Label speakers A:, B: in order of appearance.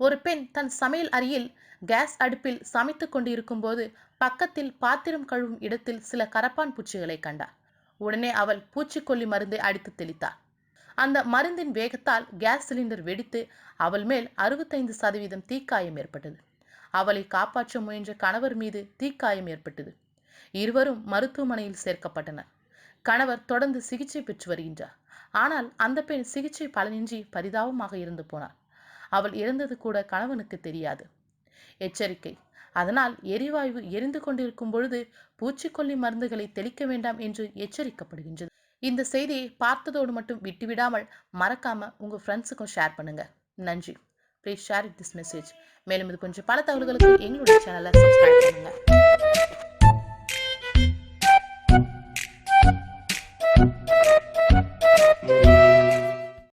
A: ஒரு பெண் தன் சமையல் அறையில் கேஸ் அடுப்பில் சமைத்துக் கொண்டிருக்கும் போது பக்கத்தில் பாத்திரம் கழுவும் இடத்தில் சில கரப்பான் பூச்சிகளை கண்டார். உடனே அவள் பூச்சிக்கொல்லி மருந்தை அடித்து தெளித்தார் அந்த மருந்தின் வேகத்தால் கேஸ் சிலிண்டர் வெடித்து அவள் மேல் அறுபத்தைந்து சதவீதம் தீக்காயம் ஏற்பட்டது. அவளை காப்பாற்ற முயன்ற கணவர் மீது தீக்காயம் ஏற்பட்டது. இருவரும் மருத்துவமனையில் சேர்க்கப்பட்டனர். கணவர் தொடர்ந்து சிகிச்சை பெற்று வருகின்றார். ஆனால் அந்த பெண் சிகிச்சை பலனின்றி பரிதாபமாக இருந்து போனார். அவள் இறந்தது கூட கணவனுக்கு தெரியாது. எச்சரிக்கை. அதனால் எரிவாயு எரிந்து கொண்டிருக்கும் பொழுது பூச்சிக்கொல்லி மருந்துகளை தெளிக்க வேண்டாம் என்று எச்சரிக்கப்படுகின்றது. இந்த செய்தியை பார்த்ததோடு மட்டும் விட்டுவிடாமல் மறக்காம உங்க ஃப்ரெண்ட்ஸுக்கும் ஷேர் பண்ணுங்க. நன்றி. Please share it this message மேலும் இது கொஞ்சம் பல தகவல்களுக்கு எங்களுடைய சேனலை சப்ஸ்கிரைப் பண்ணுங்க. thank you